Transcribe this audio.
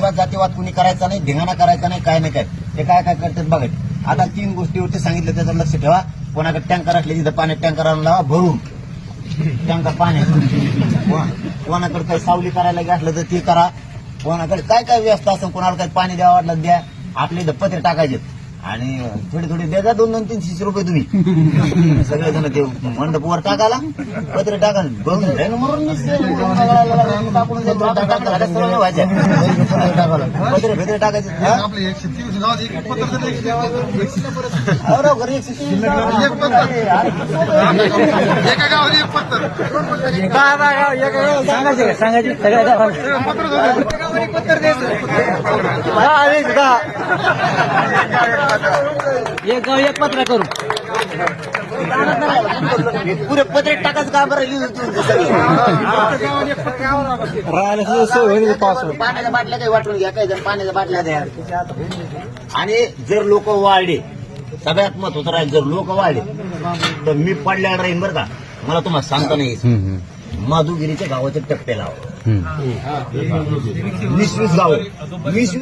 अजिबात जातीवाद कुणी करायचा नाही धिंगाणा करायचा नाही काय नाही काय. ते काय काय करतात बघत आता तीन गोष्टीवरती सांगितलं त्याचं लक्ष ठेवा. कोणाकडे टँकर असले तिथं पाणी टँकर लावा भरून. टँकर पाणी कोणाकडे काही सावली करायला असलं तर ते करा. कोणाकडे काय काय व्यवस्था असं कोणाला काही पाणी द्यावं वाटलं द्या. आपले इथं पत्रे टाकायचे आणि थोडे थोडे द्या दोन दोन तीनशे रुपये तुम्ही. सगळेजण ते मंडप वर टाकाला पत्रे टाका दोन जण मरून टाकून व्हायचे. पत्रे भेत्रे टाकायचे. सांगायचे सांगायचे? सगळ्या पत्र. एक गाव एक पत्र करू. पुरे पत्रे टाकायचं का बरं लिहून सगळे पाण्याच्या बाटल्या काही वाटून घ्या काही जण पाण्याच्या बाटल्या द्या. आणि जर लोक वाढले सगळ्यात महत्वाचं राहील जर लोक वाढले तर मी पडल्यावर राहीन बरं का. मला तुम्हाला सांगता नाही. माधुगिरीच्या गावाचे टप्पे लावा. वीस वीस गाव. वीस